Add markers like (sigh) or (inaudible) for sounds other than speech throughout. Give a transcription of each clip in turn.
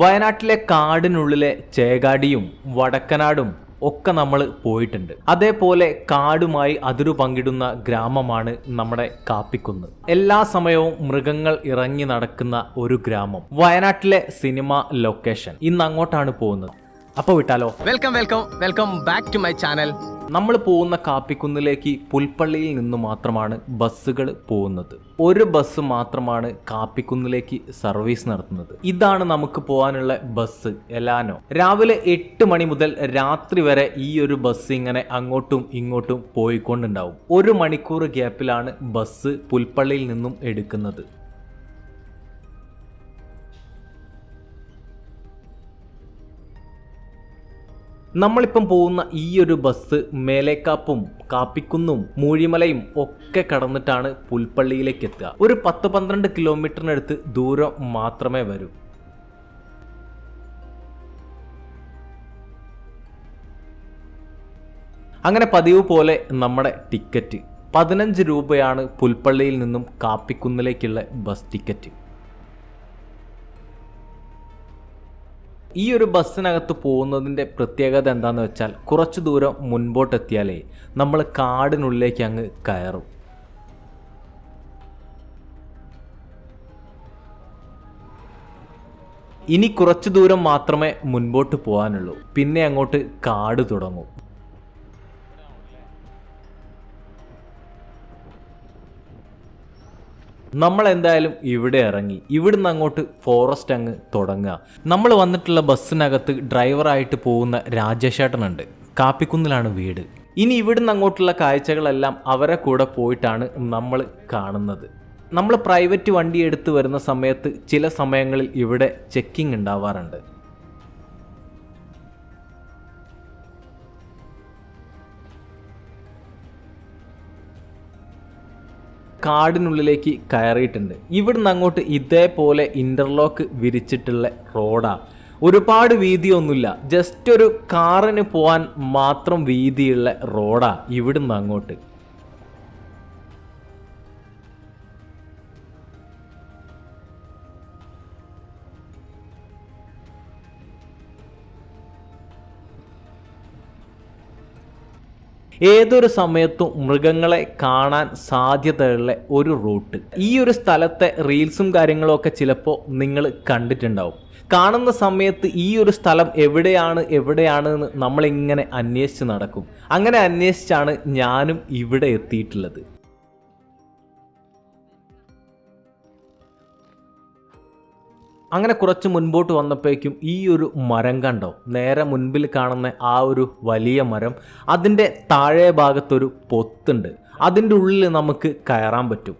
വയനാട്ടിലെ കാടിനുള്ളിലെ ചേകാടിയും വടക്കനാടും ഒക്കെ നമ്മൾ പോയിട്ടുണ്ട്. അതേപോലെ കാടുമായി അതിരു പങ്കിടുന്ന ഗ്രാമമാണ് നമ്മുടെ കാപ്പിക്കുന്ന്. എല്ലാ സമയവും മൃഗങ്ങൾ ഇറങ്ങി നടക്കുന്ന ഒരു ഗ്രാമം. വയനാട്ടിലെ സിനിമ ലൊക്കേഷൻ. ഇന്ന് അങ്ങോട്ടാണ് പോകുന്നത്. അപ്പൊ വിട്ടാലോ? Welcome welcome welcome back to my channel നമ്മൾ പോകുന്ന കാപ്പിക്കുന്നിലേക്ക് പുൽപ്പള്ളിയിൽ നിന്ന് മാത്രമാണ് ബസ്സുകൾ പോകുന്നത്. ഒരു ബസ് മാത്രമാണ് കാപ്പിക്കുന്നിലേക്ക് സർവീസ് നടത്തുന്നത്. ഇതാണ് നമുക്ക് പോകാനുള്ള ബസ് എലാനോ. രാവിലെ എട്ട് മണി മുതൽ രാത്രി വരെ ഈ ഒരു ബസ് ഇങ്ങനെ അങ്ങോട്ടും ഇങ്ങോട്ടും പോയിക്കൊണ്ടുണ്ടാവും. ഒരു മണിക്കൂർ ഗ്യാപ്പിലാണ് ബസ് പുൽപ്പള്ളിയിൽ നിന്നും എടുക്കുന്നത്. നമ്മളിപ്പം പോകുന്ന ഈ ഒരു ബസ് മേലേക്കാപ്പും കാപ്പിക്കുന്നും മൂഴിമലയും ഒക്കെ കടന്നിട്ടാണ് പുൽപ്പള്ളിയിലേക്ക് എത്തുക ഒരു പത്ത് പന്ത്രണ്ട് കിലോമീറ്ററിനടുത്ത് ദൂരം മാത്രമേ വരൂ. അങ്ങനെ പതിവ് പോലെ നമ്മുടെ ടിക്കറ്റ്. പതിനഞ്ച് രൂപയാണ് പുൽപ്പള്ളിയിൽ നിന്നും കാപ്പിക്കുന്നിലേക്കുള്ള ബസ് ടിക്കറ്റ്. ഈ ഒരു ബസ്സിനകത്ത് പോകുന്നതിന്റെ പ്രത്യേകത എന്താന്ന് വെച്ചാൽ കുറച്ച് ദൂരം മുൻപോട്ടെത്തിയാലേ നമ്മൾ കാടിനുള്ളിലേക്ക് അങ്ങ് കയറും. ഇനി കുറച്ച് ദൂരം മാത്രമേ മുൻപോട്ട് പോകാനുള്ളൂ. പിന്നെ അങ്ങോട്ട് കാട് തുടങ്ങും. നമ്മൾ എന്തായാലും ഇവിടെ ഇറങ്ങി. ഇവിടുന്ന് അങ്ങോട്ട് ഫോറസ്റ്റ് അങ്ങ് തുടങ്ങുക. നമ്മൾ വന്നിട്ടുള്ള ബസ്സിനകത്ത് ഡ്രൈവറായിട്ട് പോകുന്ന രാജേഷേട്ടനുണ്ട്. കാപ്പിക്കുന്നിലാണ് വീട്. ഇനി ഇവിടുന്ന് അങ്ങോട്ടുള്ള കാഴ്ചകളെല്ലാം അവരെ കൂടെ പോയിട്ടാണ് നമ്മൾ കാണുന്നത്. നമ്മൾ പ്രൈവറ്റ് വണ്ടി എടുത്ത് വരുന്ന സമയത്ത് ചില സമയങ്ങളിൽ ഇവിടെ ചെക്കിംഗ് ഉണ്ടാവാറുണ്ട്. കാടിനുള്ളിലേക്ക് കയറിയിട്ടുണ്ട്. ഇവിടുന്ന് അങ്ങോട്ട് ഇതേപോലെ ഇന്റർലോക്ക് വിരിച്ചിട്ടുള്ള റോഡാണ് ഒരുപാട് വീതിയൊന്നുമില്ല. ജസ്റ്റ് ഒരു കാറിന് പോകാൻ മാത്രം വീതിയുള്ള റോഡാണ് ഇവിടുന്ന് അങ്ങോട്ട്. ഏതൊരു സമയത്തും മൃഗങ്ങളെ കാണാൻ സാധ്യതയുള്ള ഒരു റൂട്ട്. ഈ ഒരു സ്ഥലത്തെ റീൽസും കാര്യങ്ങളും ഒക്കെ ചിലപ്പോൾ നിങ്ങൾ കണ്ടിട്ടുണ്ടാവും. കാണുന്ന സമയത്ത് ഈ ഒരു സ്ഥലം എവിടെയാണ് എവിടെയാണ് എന്ന് നമ്മളിങ്ങനെ അന്വേഷിച്ച് നടക്കും. അങ്ങനെ അന്വേഷിച്ചാണ് ഞാനും ഇവിടെ എത്തിയിട്ടുള്ളത്. അങ്ങനെ കുറച്ച് മുൻപോട്ട് വന്നപ്പോഴേക്കും ഈ ഒരു മരം കണ്ടോ? നേരെ മുൻപിൽ കാണുന്ന ആ ഒരു വലിയ മരം. അതിന്റെ താഴെ ഭാഗത്തൊരു പൊത്തുണ്ട്. അതിന്റെ ഉള്ളിൽ നമുക്ക് കയറാൻ പറ്റും.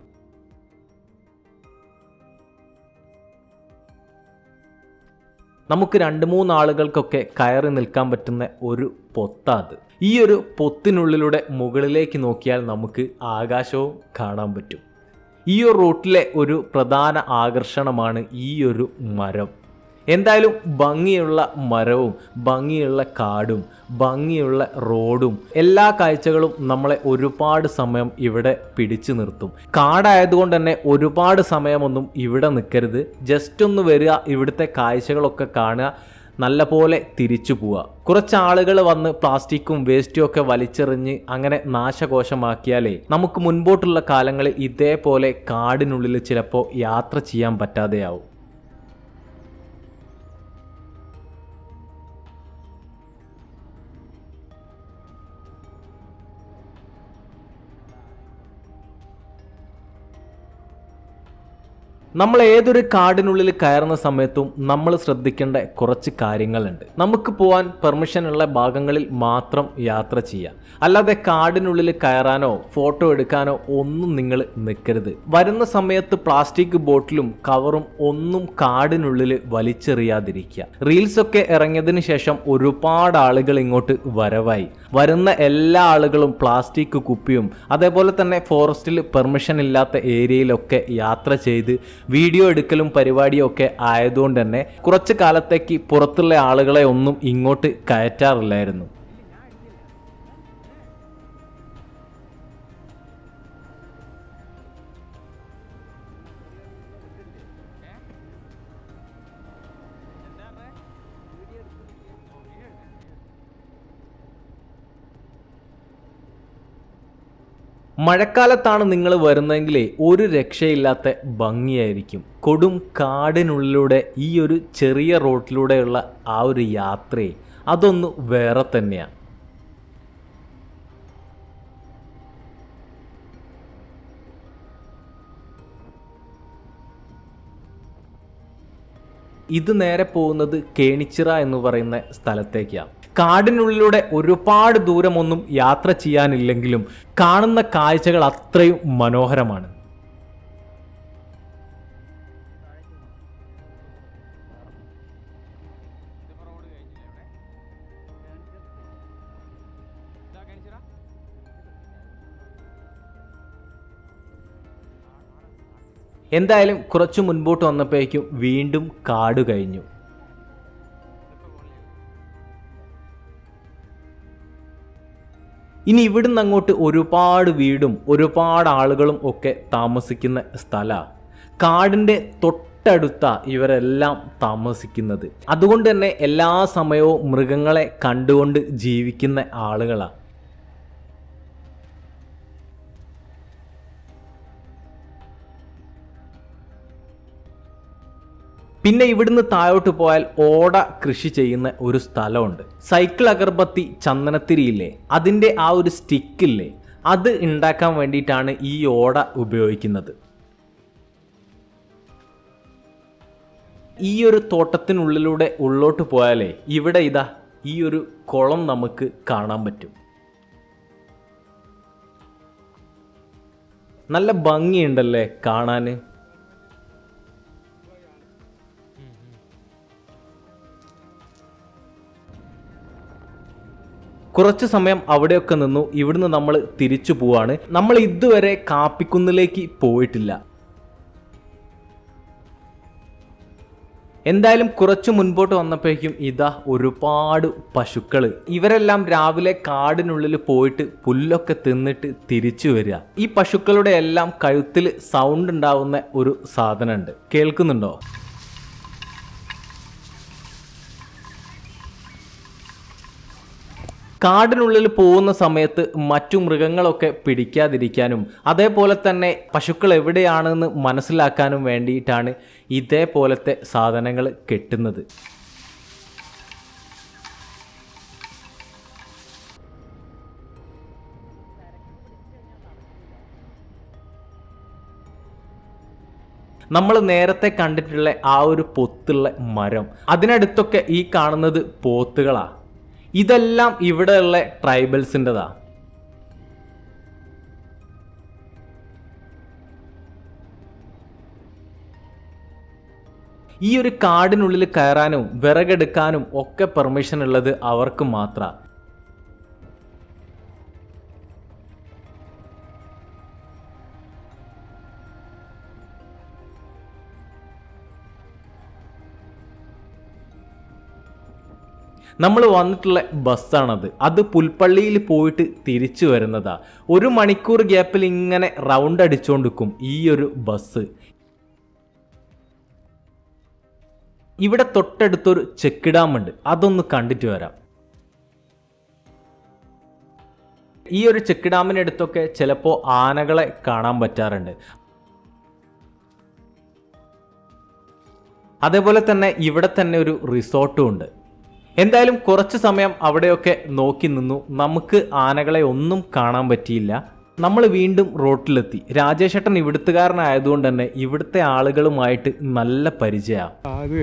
നമുക്ക് രണ്ട് മൂന്ന് ആളുകൾക്കൊക്കെ കയറി നിൽക്കാൻ പറ്റുന്ന ഒരു പൊത്താ അത്. ഈ ഒരു പൊത്തിനുള്ളിലൂടെ മുകളിലേക്ക് നോക്കിയാൽ നമുക്ക് ആകാശവും കാണാൻ പറ്റും. ഈ ഒരു റൂട്ടിലെ ഒരു പ്രധാന ആകർഷണമാണ് ഈ ഒരു മരം. എന്തായാലും ഭംഗിയുള്ള മരവും ഭംഗിയുള്ള കാടും ഭംഗിയുള്ള റോഡും എല്ലാ കാഴ്ചകളും നമ്മളെ ഒരുപാട് സമയം ഇവിടെ പിടിച്ചു നിർത്തും. കാടായതുകൊണ്ട് തന്നെ ഒരുപാട് സമയമൊന്നും ഇവിടെ നിൽക്കരുത്. ജസ്റ്റ് ഒന്ന് വരിക ഇവിടുത്തെ കാഴ്ചകളൊക്കെ കാണുക. നല്ല പോലെ തിരിച്ചു പോവുക. കുറച്ച് ആളുകൾ വന്ന് പ്ലാസ്റ്റിക്കും വേസ്റ്റും ഒക്കെ വലിച്ചെറിഞ്ഞ് അങ്ങനെ നാശകോശമാക്കിയാലേ നമുക്ക് മുൻപോട്ടുള്ള കാലങ്ങളിൽ ഇതേപോലെ കാടിനുള്ളിൽ ചിലപ്പോൾ യാത്ര ചെയ്യാൻ പറ്റാതെയാവും. നമ്മൾ ഏതൊരു കാടിനുള്ളിൽ കയറുന്ന സമയത്തും നമ്മൾ ശ്രദ്ധിക്കേണ്ട കുറച്ച് കാര്യങ്ങളുണ്ട്. നമുക്ക് പോകാൻ പെർമിഷൻ ഉള്ള ഭാഗങ്ങളിൽ മാത്രം യാത്ര ചെയ്യാം. അല്ലാതെ കാടിനുള്ളിൽ കയറാനോ ഫോട്ടോ എടുക്കാനോ ഒന്നും നിങ്ങൾ നിൽക്കരുത്. വരുന്ന സമയത്ത് പ്ലാസ്റ്റിക് ബോട്ടിലും കവറും ഒന്നും കാടിനുള്ളിൽ വലിച്ചെറിയാതിരിക്കുക. റീൽസ് ഒക്കെ ഇറങ്ങിയതിന് ശേഷം ഒരുപാട് ആളുകൾ ഇങ്ങോട്ട് വരവായി. വരുന്ന എല്ലാ ആളുകളും പ്ലാസ്റ്റിക് കുപ്പിയും അതേപോലെ തന്നെ ഫോറസ്റ്റിൽ പെർമിഷൻ ഇല്ലാത്ത ഏരിയയിലൊക്കെ യാത്ര ചെയ്ത് വീഡിയോ എടുക്കലും പരിപാടിയും ഒക്കെ ആയതുകൊണ്ട് തന്നെ കുറച്ച് കാലത്തേക്ക് പുറത്തുള്ള ആളുകളെ ഒന്നും ഇങ്ങോട്ട് കയറ്റാറില്ലായിരുന്നു. മഴക്കാലത്താണ് നിങ്ങൾ വരുന്നതെങ്കിൽ ഒരു രക്ഷയില്ലാത്ത ഭംഗിയായിരിക്കും. കൊടും കാടിനുള്ളിലൂടെ ഈ ഒരു ചെറിയ റോട്ടിലൂടെയുള്ള ആ ഒരു യാത്രയെ അതൊന്ന് വേറെ തന്നെയാണ് ഇത് നേരെ പോകുന്നത് കേണിച്ചിറ എന്ന് പറയുന്ന സ്ഥലത്തേക്കാണ് കാടിനുള്ളിലൂടെ ഒരുപാട് ദൂരമൊന്നും യാത്ര ചെയ്യാനില്ലെങ്കിലും കാണുന്ന കാഴ്ചകൾ അത്രയും മനോഹരമാണ്. എന്തായാലും കുറച്ചു മുൻപോട്ട് വന്നപ്പോഴേക്കും വീണ്ടും കാട് കഴിഞ്ഞു. ഇനി ഇവിടുന്ന് അങ്ങോട്ട് ഒരുപാട് വീടും ഒരുപാട് ആളുകളും ഒക്കെ താമസിക്കുന്ന സ്ഥലമാണ് കാടിന്റെ തൊട്ടടുത്ത ഇവരെല്ലാം താമസിക്കുന്നത്. അതുകൊണ്ട് തന്നെ എല്ലാ സമയവും മൃഗങ്ങളെ കണ്ടുകൊണ്ട് ജീവിക്കുന്ന ആളുകളാണ് പിന്നെ ഇവിടുന്ന് താഴോട്ട് പോയാൽ ഓട കൃഷി ചെയ്യുന്ന ഒരു സ്ഥലമുണ്ട്. സൈക്കിൾ അഗർബത്തി ചന്ദനത്തിരിയില്ലേ? അതിന്റെ ആ ഒരു സ്റ്റിക്കില്ലേ? അത് ഉണ്ടാക്കാൻ വേണ്ടിയിട്ടാണ് ഈ ഓട ഉപയോഗിക്കുന്നത്. ഈ ഒരു തോട്ടത്തിനുള്ളിലൂടെ ഉള്ളോട്ട് പോയാലേ ഇവിടെ ഇതാ ഈ ഒരു കുളം നമുക്ക് കാണാൻ പറ്റും. നല്ല ഭംഗിയുണ്ടല്ലേ കാണാൻ? കുറച്ച് സമയം അവിടെയൊക്കെ നിന്നു. ഇവിടുന്ന് നമ്മൾ തിരിച്ചു പോവാണ്. നമ്മൾ ഇതുവരെ കാപ്പിക്കുന്നിലേക്ക് പോയിട്ടില്ല. എന്തായാലും കുറച്ച് മുൻപോട്ട് വന്നപ്പോഴേക്കും ഇതാ ഒരുപാട് പശുക്കൾ ഇവരെല്ലാം രാവിലെ കാടിനുള്ളിൽ പോയിട്ട് പുല്ലൊക്കെ തിന്നിട്ട് തിരിച്ചു വരിക. ഈ പശുക്കളുടെ എല്ലാം കഴുത്തിൽ സൗണ്ട് ഉണ്ടാവുന്ന ഒരു സാധനമുണ്ട്. കേൾക്കുന്നുണ്ടോ? കാടിനുള്ളിൽ പോകുന്ന സമയത്ത് മറ്റു മൃഗങ്ങളൊക്കെ പിടിക്കാതിരിക്കാനും അതേപോലെ തന്നെ പശുക്കൾ എവിടെയാണെന്ന് മനസ്സിലാക്കാനും വേണ്ടിയിട്ടാണ് ഇതേപോലത്തെ സാധനങ്ങൾ കെട്ടുന്നത്. നമ്മൾ നേരത്തെ കണ്ടിട്ടുള്ള ആ ഒരു പൊത്തുള്ള മരം. അതിനടുത്തൊക്കെ ഈ കാണുന്നത് പോത്തുകളാ. ഇതെല്ലാം ഇവിടെയുള്ള ട്രൈബൽസിന്റെതാ. ഈ ഒരു കാടിനുള്ളിൽ കയറാനും വിറകെടുക്കാനും ഒക്കെ പെർമിഷൻ ഉള്ളത് അവർക്ക് മാത്രമാണ് നമ്മൾ വന്നിട്ടുള്ള ബസ്സാണത്. അത് പുൽപ്പള്ളിയിൽ പോയിട്ട് തിരിച്ചു വരുന്നതാ. ഒരു മണിക്കൂർ ഗ്യാപ്പിൽ ഇങ്ങനെ റൗണ്ട് അടിച്ചുകൊണ്ടിരിക്കും ഈ ഒരു ബസ്. ഇവിടെ തൊട്ടടുത്തൊരു ചെക്ക് ഡാം ഉണ്ട് അതൊന്ന് കണ്ടിട്ട് വരാം. ഈ ഒരു ചെക്ക് ഡാമിനടുത്തൊക്കെ ചിലപ്പോൾ ആനകളെ കാണാൻ പറ്റാറുണ്ട്. അതേപോലെ തന്നെ ഇവിടെ തന്നെ ഒരു റിസോർട്ടും ഉണ്ട്. എന്തായാലും കുറച്ച് സമയം അവിടെയൊക്കെ നോക്കി നിന്നു. നമുക്ക് ആനകളെ ഒന്നും കാണാൻ പറ്റിയില്ല. നമ്മൾ വീണ്ടും റോട്ടിലെത്തി. രാജേഷേട്ടൻ ഇവിടുത്തുകാരനായതുകൊണ്ട് തന്നെ ഇവിടുത്തെ ആളുകളുമായിട്ട് നല്ല പരിചയമാണ് അത്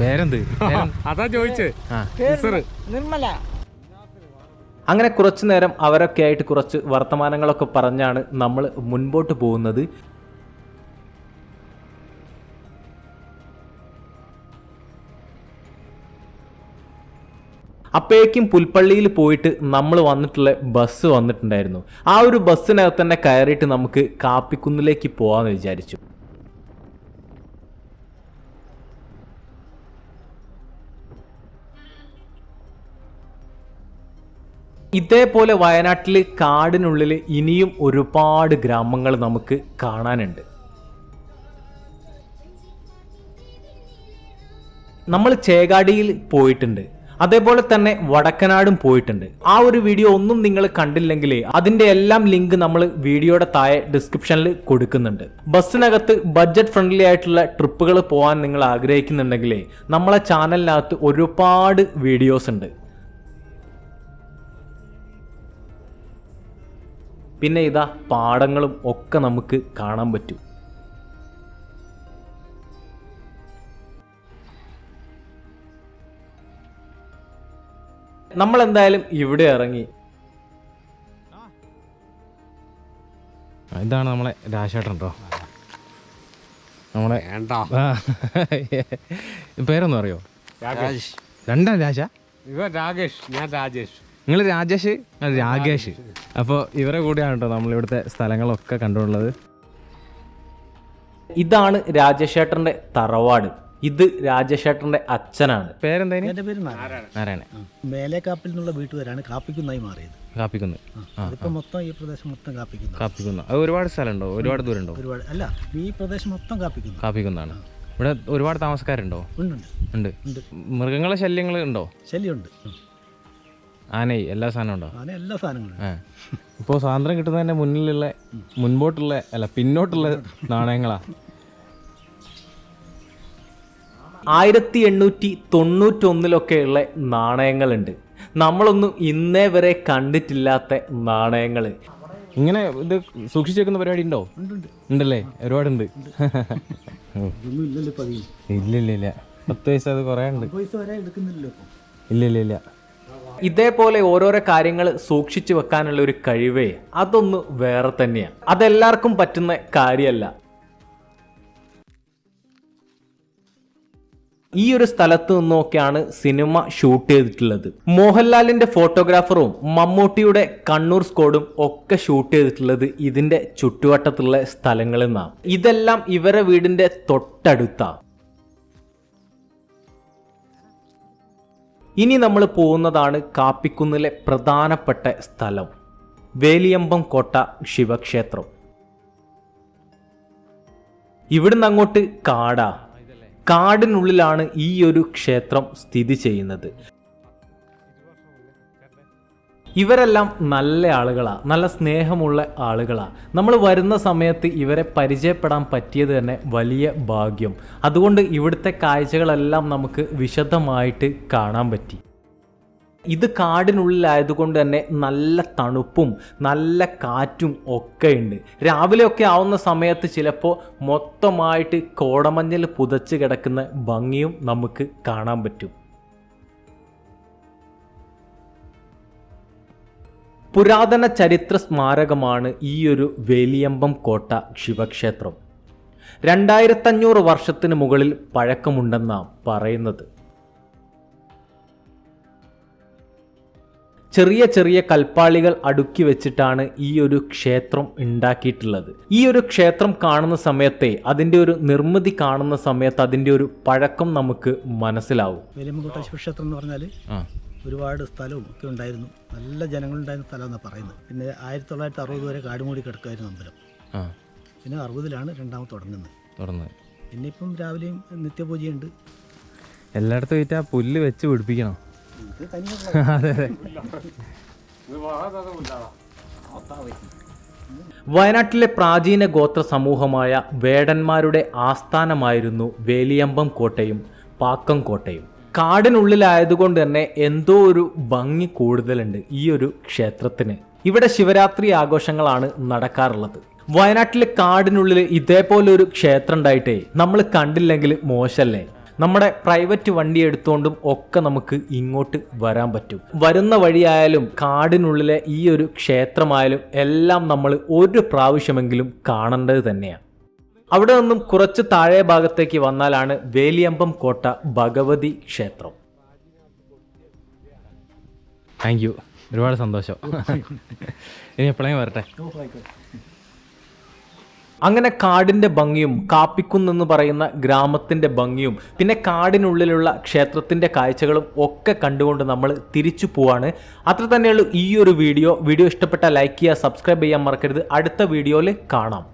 പേരെന്ത്? ചോദിച്ചേ. നിർമ്മല. അങ്ങനെ കുറച്ചു നേരം അവരൊക്കെ ആയിട്ട് കുറച്ച് വർത്തമാനങ്ങളൊക്കെ പറഞ്ഞാണ് നമ്മൾ മുൻപോട്ട് പോകുന്നത്. അപ്പോഴേക്കും പുൽപ്പള്ളിയിൽ പോയിട്ട് നമ്മൾ വന്നിട്ടുള്ള ബസ് വന്നിട്ടുണ്ടായിരുന്നു. ആ ഒരു ബസ്സിനകത്ത് തന്നെ കയറിയിട്ട് നമുക്ക് കാപ്പിക്കുന്നിലേക്ക് പോകാമെന്ന് വിചാരിച്ചു. ഇതേപോലെ വയനാട്ടിൽ കാടിനുള്ളിൽ ഇനിയും ഒരുപാട് ഗ്രാമങ്ങൾ നമുക്ക് കാണാനുണ്ട്. നമ്മൾ ചേകാടിയിൽ പോയിട്ടുണ്ട്. അതേപോലെ തന്നെ വടക്കനാടും പോയിട്ടുണ്ട്. ആ ഒരു വീഡിയോ ഒന്നും നിങ്ങൾ കണ്ടില്ലെങ്കിൽ അതിന്റെ എല്ലാം ലിങ്ക് നമ്മൾ വീഡിയോയുടെ താഴെ ഡിസ്ക്രിപ്ഷനിൽ കൊടുക്കുന്നുണ്ട്. ബസ്സിനകത്ത് ബഡ്ജറ്റ് ഫ്രണ്ട്ലി ആയിട്ടുള്ള ട്രിപ്പുകൾ പോകാൻ നിങ്ങൾ ആഗ്രഹിക്കുന്നുണ്ടെങ്കിൽ നമ്മളെ ചാനലിനകത്ത് ഒരുപാട് വീഡിയോസ് ഉണ്ട്. പിന്നെ ഇതാ പാടങ്ങളും ഒക്കെ നമുക്ക് കാണാൻ പറ്റും. നമ്മൾ എന്തായാലും ഇവിടെ ഇറങ്ങി. ഇതാണ് നമ്മളെ രാജേട്ടൻ കേട്ടോ നമ്മളെ പേരൊന്നും അറിയോ രണ്ടാ രാജ? ഇവ രാകേഷ് ഞാൻ രാജേഷ്. നിങ്ങൾ രാജേഷ്? രാകേഷ്. അപ്പോൾ ഇവരെ കൂടെയാണ് കേട്ടോ നമ്മളിവിടുത്തെ സ്ഥലങ്ങളൊക്കെ കണ്ടുള്ളത് ഇതാണ് രാജേഷേട്ടന്റെ തറവാട്. ഇത് രാജശേട്ടന്റെ അച്ഛനാണ്. പേരെന്തായാലും എന്റെ പേര് നാരായണൻ. നാരായണ മേലേക്കാപ്പിൽ നിന്നുള്ള വീട്ടുകാരാണ് കാപ്പിക്കുന്നായി മാറിയത്. കാപ്പിക്കുന്ന്. അതിപ്പോ മൊത്തം ഈ പ്രദേശം മൊത്തം കാപ്പിക്കുന്ന. കാപ്പിക്കുന്ന്. അത് ഒരുപാട് സ്ഥലമുണ്ടോ? ഒരുപാട് ദൂരമുണ്ടോ? ഒരുപാട് അല്ല ഈ പ്രദേശം മൊത്തം കാപ്പിക്കുന്നു. കാപ്പിക്കുന്നാണ് ഇവിടെ ഒരുപാട് താമസക്കാരുണ്ടോ? ഉണ്ട് ഉണ്ട്. ഉണ്ട്. മൃഗങ്ങളെ ശല്യങ്ങൾ ഉണ്ടോ? ശല്യമുണ്ട്. ഉം. ആനയി എല്ലാ സാധനവും ഉണ്ടോ? അങ്ങനെ എല്ലാ സാധനങ്ങളും ആ. ഇപ്പോൾ സ്വാതന്ത്ര്യം കിട്ടുന്നതിന്റെ മുന്നിലുള്ള മുൻപോട്ടുള്ള അല്ല പിന്നോട്ടുള്ള നാണയങ്ങളാ? (laughs) ആയിരത്തി എണ്ണൂറ്റി തൊണ്ണൂറ്റൊന്നിലൊക്കെയുള്ള നാണയങ്ങളുണ്ട്. നമ്മളൊന്നും ഇന്നേ വരെ കണ്ടിട്ടില്ലാത്ത നാണയങ്ങൾ ഇങ്ങനെ ഇത് സൂക്ഷിച്ചേക്കുന്ന പരിപാടി ഉണ്ടോ? ഉണ്ടല്ലേ? ഒരുപാടുണ്ട്. ഇല്ല ഇല്ല ഇല്ല പത്ത് വയസ്സ് അത് കുറേ ഉണ്ട്. ഇല്ല ഇല്ല ഇല്ല ഇതേപോലെ ഓരോരോ കാര്യങ്ങൾ സൂക്ഷിച്ചു വെക്കാനുള്ള ഒരു കഴിവേ അതൊന്ന് വേറെ തന്നെയാണ് അതെല്ലാവർക്കും പറ്റുന്ന കാര്യമല്ല. ഈ ഒരു സ്ഥലത്ത് നിന്നൊക്കെയാണ് സിനിമ ഷൂട്ട് ചെയ്തിട്ടുള്ളത്. മോഹൻലാലിന്റെ ഫോട്ടോഗ്രാഫറും മമ്മൂട്ടിയുടെ കണ്ണൂർ സ്കോഡും ഒക്കെ ഷൂട്ട് ചെയ്തിട്ടുള്ളത് ഇതിന്റെ ചുറ്റുവട്ടത്തുള്ള സ്ഥലങ്ങളിൽ നിന്നാണ്. ഇതെല്ലാം ഇവരെ വീടിന്റെ തൊട്ടടുത്ത. ഇനി നമ്മൾ പോകുന്നതാണ് കാപ്പിക്കുന്നിലെ പ്രധാനപ്പെട്ട സ്ഥലം വേലിയമ്പം കോട്ട ശിവക്ഷേത്രം. ഇവിടുന്ന് അങ്ങോട്ട് കാടാ. കാടിനുള്ളിലാണ് ഈ ഒരു ക്ഷേത്രം സ്ഥിതി ചെയ്യുന്നത്. ഇവരെല്ലാം നല്ല ആളുകളാണ് നല്ല സ്നേഹമുള്ള ആളുകളാണ് നമ്മൾ വരുന്ന സമയത്ത് ഇവരെ പരിചയപ്പെടാൻ പറ്റിയത് തന്നെ വലിയ ഭാഗ്യം. അതുകൊണ്ട് ഇവിടുത്തെ കാഴ്ചകളെല്ലാം നമുക്ക് വിശദമായിട്ട് കാണാൻ പറ്റി. ഇത് കാടിനുള്ളിലായതുകൊണ്ട് തന്നെ നല്ല തണുപ്പും നല്ല കാറ്റും ഒക്കെ ഉണ്ട്. രാവിലെയൊക്കെ ആവുന്ന സമയത്ത് ചിലപ്പോൾ മൊത്തമായിട്ട് കോടമഞ്ഞിൽ പുതച്ച് കിടക്കുന്ന ഭംഗിയും നമുക്ക് കാണാൻ പറ്റും. പുരാതന ചരിത്ര സ്മാരകമാണ് ഈ ഒരു വേലിയമ്പം കോട്ട ശിവക്ഷേത്രം. രണ്ടായിരത്തഞ്ഞൂറ് വർഷത്തിന് മുകളിൽ പഴക്കമുണ്ടെന്നാണ് പറയുന്നത്. ചെറിയ ചെറിയ കൽപ്പാളികൾ അടുക്കി വെച്ചിട്ടാണ് ഈ ഒരു ക്ഷേത്രം ഉണ്ടാക്കിയിട്ടുള്ളത്. ഈ ഒരു ക്ഷേത്രം കാണുന്ന സമയത്തെ അതിന്റെ ഒരു നിർമ്മിതി കാണുന്ന സമയത്ത് അതിന്റെ ഒരു പഴക്കം നമുക്ക് മനസ്സിലാവും. ശിവക്ഷേത്രം എന്ന് പറഞ്ഞാൽ ഒരുപാട് സ്ഥലവും ഒക്കെ ഉണ്ടായിരുന്നു. നല്ല ജനങ്ങളുണ്ടായിരുന്ന സ്ഥലമെന്നാണ് പറയുന്നത്. പിന്നെ ആയിരത്തി തൊള്ളായിരത്തി അറുപത് വരെ കാടുമൂടി കിടക്കുമായിരുന്നു അമ്പലം. ആ. പിന്നെ അറുപതിലാണ് രണ്ടാമത് തുടങ്ങുന്നത്. തുറന്ന് പിന്നെ ഇപ്പം രാവിലെയും നിത്യപൂജയുണ്ട്. എല്ലായിടത്തും പോയിട്ട് ആ പുല്ല് വെച്ച് പിടിപ്പിക്കണം. അതെ (laughs) അതെ വയനാട്ടിലെ പ്രാചീന ഗോത്ര സമൂഹമായ വേടന്മാരുടെ ആസ്ഥാനമായിരുന്നു വേലിയമ്പം കോട്ടയും പാക്കം കോട്ടയും. കാടിനുള്ളിലായതുകൊണ്ട് തന്നെ എന്തോ ഒരു ഭംഗി കൂടുതലുണ്ട് ഈ ഒരു ക്ഷേത്രത്തിന്. ഇവിടെ ശിവരാത്രി ആഘോഷങ്ങളാണ് നടക്കാറുള്ളത്. വയനാട്ടിലെ കാടിനുള്ളിൽ ഇതേപോലെ ഒരു ക്ഷേത്രം ഉണ്ടായിട്ടേ നമ്മൾ കണ്ടില്ലെങ്കിൽ മോശല്ലേ നമ്മുടെ പ്രൈവറ്റ് വണ്ടി എടുത്തുകൊണ്ടും ഒക്കെ നമുക്ക് ഇങ്ങോട്ട് വരാൻ പറ്റും. വരുന്ന വഴിയായാലും കാടിനുള്ളിലെ ഈ ഒരു ക്ഷേത്രമായാലും എല്ലാം നമ്മൾ ഒരു പ്രാവശ്യമെങ്കിലും കാണേണ്ടത് തന്നെയാണ്. അവിടെ നിന്നും കുറച്ച് താഴെ ഭാഗത്തേക്ക് വന്നാലാണ് വേലിയമ്പം കോട്ട ഭഗവതി ക്ഷേത്രം. താങ്ക് യു ഒരുപാട് സന്തോഷം. (laughs) ഇനി എപ്പോഴെങ്കിലും വരട്ടെ. അങ്ങനെ കാടിന്റെ ഭംഗിയും കാപ്പിക്കുന്നെന്ന് പറയുന്ന ഗ്രാമത്തിന്റെ ഭംഗിയും പിന്നെ കാടിനുള്ളിലുള്ള ക്ഷേത്രത്തിന്റെ കാഴ്ചകളും ഒക്കെ കണ്ടുകൊണ്ട് നമ്മൾ തിരിച്ചു പോവാണ്. അത്ര തന്നെയുള്ളൂ ഈ ഒരു വീഡിയോ. വീഡിയോ ഇഷ്ടപ്പെട്ട ലൈക്ക് ചെയ്യുക സബ്സ്ക്രൈബ് ചെയ്യാൻ മറക്കരുത്. അടുത്ത വീഡിയോയിൽ കാണാം.